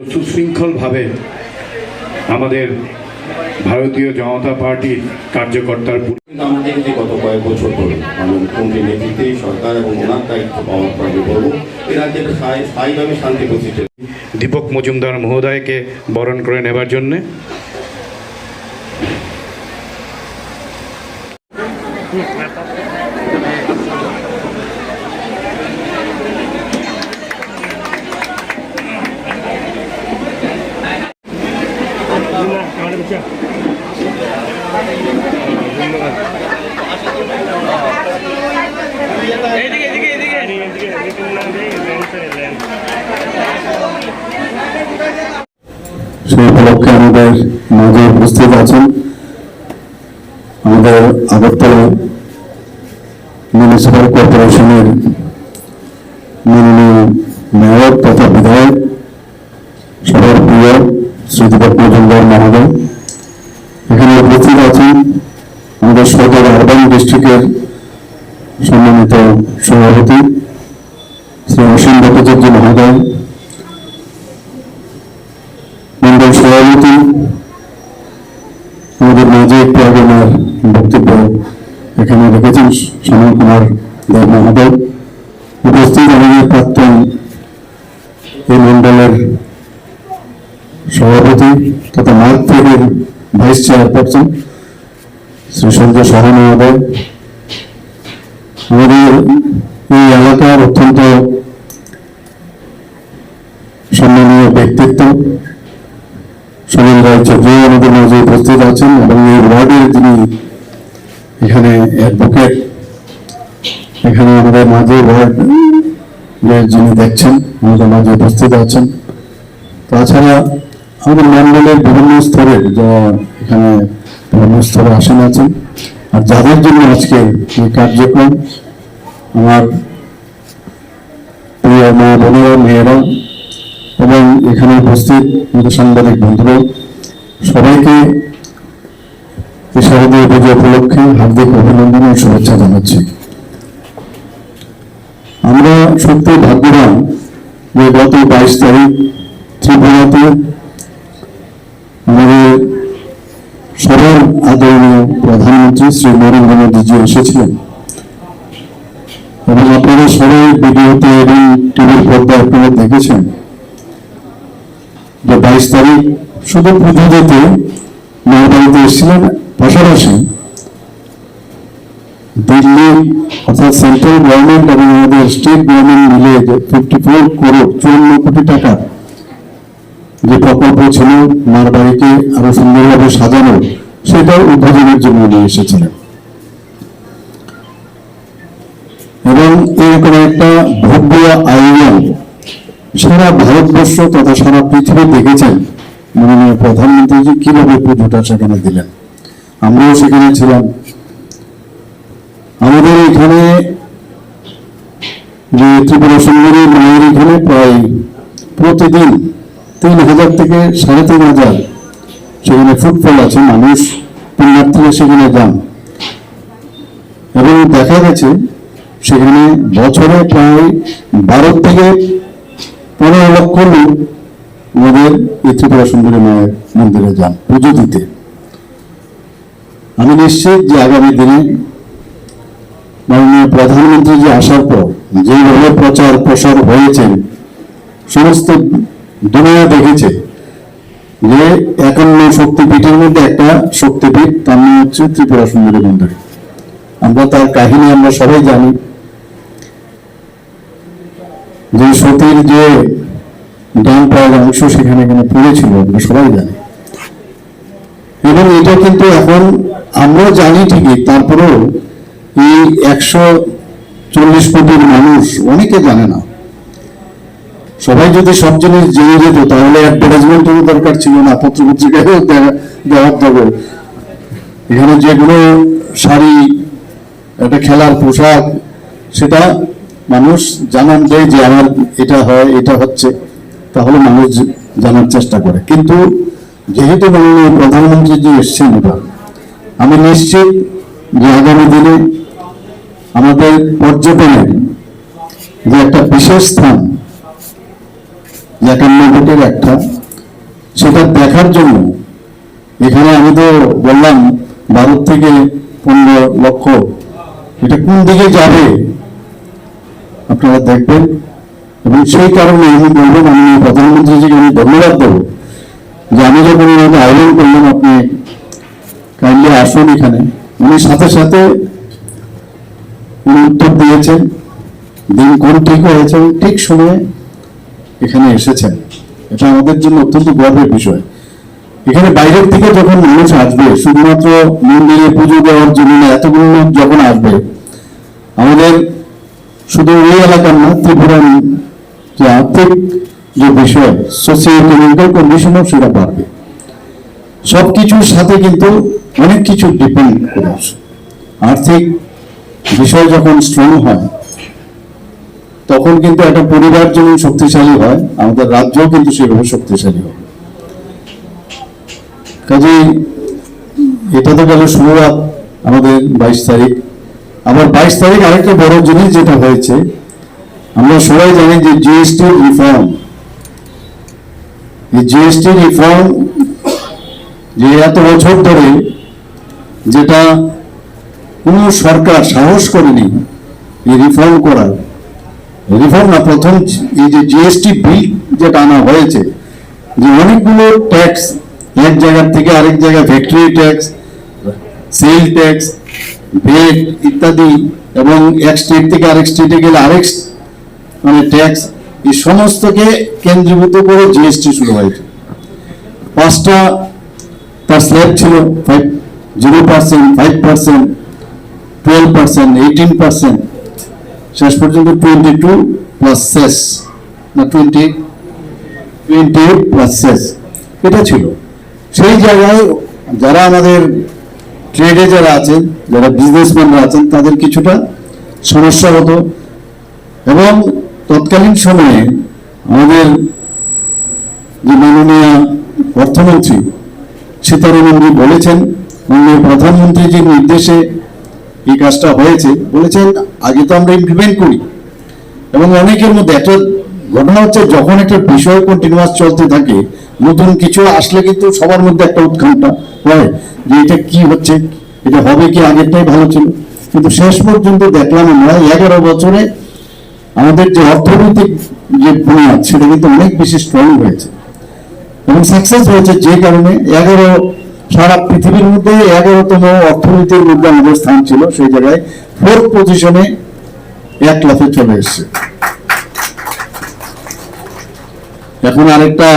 সুশৃঙ্খলভাবে আমাদের ভারতীয় জনতা পার্টির কার্যকর্তার আমরা দেখেছি গত কয়েক বছর ধরে মাননীয় মুখ্যমন্ত্রীর নেতৃত্বে সরকার এবং ওনার দায়িত্ব পাওয়ার পর বলব স্থায়ীভাবে শান্তি প্রতিষ্ঠা দীপক মজুমদার মহোদয়কে বরণ করে নেবার জন্যে। সেই উপলক্ষে আমাদের মাঝে উপস্থিত আছেন আমাদের আগরতলা মিউনিসিপ্যাল কর্পোরেশনের মাননীয় মেয়র তথা বিধায়ক সবার প্রিয় শ্রীদীপক মজুমদার মহোদয়। আমাদের সদর আরবান ডিস্ট্রিক্টের সম্মানিত সভাপতি, শ্রী অসীম ভট্টাচার্য মহোদয়, মন্ডল সভাপতি, আমাদের মাঝে একটু আগে আমার বক্তব্য এখানে রেখেছেন শ্যামল কুমার দেব মহোদয়। উপস্থিত আমাদের প্রাক্তন এই মন্ডলের সভাপতি তথা থেকে ভাইস চেয়ারপারসন শ্রী সঞ্জয় সাহা মহোদয় আমাদের এই এলাকার অত্যন্ত সম্মানীয় ব্যক্তিত্ব সুনীল চৌধুরী আমাদের মাঝে উপস্থিত আছেন এবং এই ওয়ার্ডের যিনি এখানে অ্যাডভোকেট। এখানে আমাদের মাঝে ওয়ার্ড যিনি দেখছেন, আমাদের মাঝে উপস্থিত আছেন। তাছাড়া আমাদের মন্ডলের বিভিন্ন স্তরের যারা এখানে স্তরে আসেন আছেন। আর যাদের জন্য আজকে এই কার্যক্রম, আমার প্রিয় মা বোনেরা, মেয়েরা, এবং এখানে উপস্থিত আমাদের সাংবাদিক বন্ধুরা, সবাইকে এই শারদীয় পুজো উপলক্ষে হার্দিক অভিনন্দন ও শুভেচ্ছা জানাচ্ছি। আমরা সত্যি ভাগ্যবান যে গত বাইশ তারিখ ত্রিপুরাতে আমাদের সবার আদরণীয় প্রধানমন্ত্রী শ্রী নরেন্দ্র মোদীজি এসেছিলেন। এবং আপনারা সবাই ভিডিওতে এবং টিভির পর্দায় আপনারা দেখেছেন যে বাইশ তারিখ শুধু পুজো দিতে মায়ের এসেছিলেন, পাশাপাশি দিল্লি অর্থাৎ সেন্ট্রাল গভর্নমেন্ট এবং আমাদের স্টেট গভর্নমেন্ট মিলে ফিফটি ফোর করোড় চুয়ান্ন কোটি টাকা যে প্রকল্প ছিল মার বাড়িকে আরও সুন্দরভাবে সাজানো সেটাও উদ্বোধনের জন্য নিয়ে এসেছিলেন। এবং এরকম একটা ভব্য আয়োজন সারা ভারতবর্ষ তথা সারা পৃথিবী দেখেছেন মাননীয় প্রধানমন্ত্রীজি, কীভাবে পুজোটা সেখানে দিলেন। আমরাও সেখানে ছিলাম। আমাদের এখানে যে ত্রিপুরা সুন্দরী মায়ের এখানে প্রায় প্রতিদিন তিন হাজার থেকে সাড়ে তিন হাজার সেখানে ফুটফল আছে, মানুষ পুণ্যার্থীরা সেখানে যান। এবং দেখা গেছে, সেখানে বছরে প্রায় বারো থেকে পনেরো লক্ষ লোক আমাদের এই ত্রিপুরা সুন্দরী মায়ের মন্দিরে যান, পুজো দিতে। আমি নিশ্চিত যে আগামী দিনে মাননীয় প্রধানমন্ত্রী যে আসার পর, যেভাবে প্রচার প্রসার হয়েছে, সমস্ত দুনিয়া দেখেছে যে একান্ন শক্তিপীঠের মধ্যে একটা শক্তিপীঠ, তার নাম হচ্ছে ত্রিপুরা সুন্দরী মন্দির আমরা তার কাহিনী আমরা সবাই জানি। যে সতীর যে ডান পায়ের অংশ সেখানে এখানে পড়েছিল আমরা সবাই জানি। এবং এটা কিন্তু এখন আমরা জানি ঠিকই, তারপরেও এই একশো চল্লিশ কোটির মানুষ, অনেকে জানে না। সবাই যদি সব জিনিস জেনে যেত, তাহলে অ্যাডভার্টাইজমেন্টেরও দরকার ছিল না পত্র পত্রিকায়ও দেওয়া- দেওয়ার দরকার। এখানে যেগুলো শাড়ি, একটা খেলার পোশাক, সেটা মানুষ জানান দেয় যে আমার এটা হয়, এটা হচ্ছে। তাহলে মানুষ জানার চেষ্টা করে। কিন্তু যেহেতু মাননীয় প্রধানমন্ত্রী যে এসছেন এবার, আমি নিশ্চিত যে আগামী দিনে আমাদের পর্যটনের যে একটা বিশেষ স্থান একান্ন একটা সেটা দেখার জন্য এখানে আমি তো বললাম, ভারত থেকে পনেরো লক্ষ। এটা কোন দিকে যাবে? আপনারা দেখবেন। এবং সেই কারণে আমি বলব, মাননীয় প্রধানমন্ত্রীজিকে আমি ধন্যবাদ দেবো যে আমি যখন ওনাকে আহ্বান করলাম আপনি। কাইন্ডলি আসুন এখানে। উনি সাথে সাথে উনি উত্তর দিয়েছেন দিন কোন ঠিক হয়েছে। ঠিক সময়ে এখানে এসেছেন। এটা আমাদের জন্য অত্যন্ত গর্বের বিষয়। এখানে বাইরের থেকে যখন মানুষ আসবে, শুধুমাত্র মন্দিরে পুজো দেওয়ার জন্য এতগুলো লোক যখন আসবে, আমাদের শুধু ওই এলাকার না ত্রিপুরার যে আর্থিক যে বিষয় সোসিও ইকোনমিক্যাল কন্ডিশনও সেটা বাড়বে। সবকিছুর সাথে কিন্তু অনেক কিছু ডিপেন্ড করে আর্থিক বিষয় যখন স্ট্রং হয় তখন কিন্তু একটা পরিবার যেমন শক্তিশালী হয়, আমাদের রাজ্যও কিন্তু সেভাবে শক্তিশালী হবে কাজেই এটা তো গেল শুরুয়াত আমাদের বাইশ তারিখ। আবার বাইশ তারিখ আরেকটা বড় জিনিস যেটা হয়েছে, আমরা সবাই জানি যে জিএসটি রিফর্ম। এই জিএসটি রিফর্ম যে এত বছর ধরে যেটা কোনো সরকার সাহস করেনি এই রিফর্ম করার রিফর্ম না, প্রথম এই যে জিএসটি বিল যেটা আনা হয়েছে, যে অনেকগুলো ট্যাক্স এক জায়গার থেকে আরেক জায়গায় factory tax sale tax VAT ইত্যাদি এবং এক স্টেট থেকে আরেক স্টেটে গেলে আরেক মানে ট্যাক্স এই সমস্তকে কেন্দ্রীভূত করে জিএসটি শুরু হয়েছে। পাঁচটা তার স্ল্যাব ছিল five zero percent five percent twelve percent eighteen percent শেষ পর্যন্ত টোয়েন্টি টু প্লাস শেষ। না টোয়েন্টি টোয়েন্টি প্লাস শেষ। এটা ছিল। সেই জায়গায় যারা আমাদের ট্রেডে যারা আছেন, যারা বিজনেসম্যানরা আছেন, তাদের কিছুটা সমস্যা হতো। এবং তৎকালীন সময়ে আমাদের যে মাননীয় অর্থমন্ত্রী সীতারামনজি বলেছেন, মাননীয় প্রধানমন্ত্রীজির নির্দেশে এই কাজটা হয়েছে, বলেছেন, আগে তো আমরা ইমপ্লিমেন্ট করি। এবং অনেকের মধ্যে একটা ঘটনা হচ্ছে, যখন একটা বিষয় কন্টিনিউয়াস চলতে থাকে, নতুন কিছু আসলে কিন্তু সবার মধ্যে একটা উৎকণ্ঠা হয় যে এটা কি হচ্ছে, এটা হবে কি আগেরটাই ভালো ছিল। কিন্তু শেষ পর্যন্ত দেখলাম আমরা এগারো বছরে আমাদের যে অর্থনৈতিক যে বুনিয়াদ, সেটা কিন্তু অনেক বেশি স্ট্রং হয়েছে। এবং সাকসেস হয়েছে যে কারণে এগারো সারা পৃথিবীর মধ্যে এগারোতম অর্থনীতির মধ্যে আমাদের স্থান ছিল, সেই জায়গায় ফোর্থ পজিশনে এক লাফে চলে এসছে। এখন আরেকটা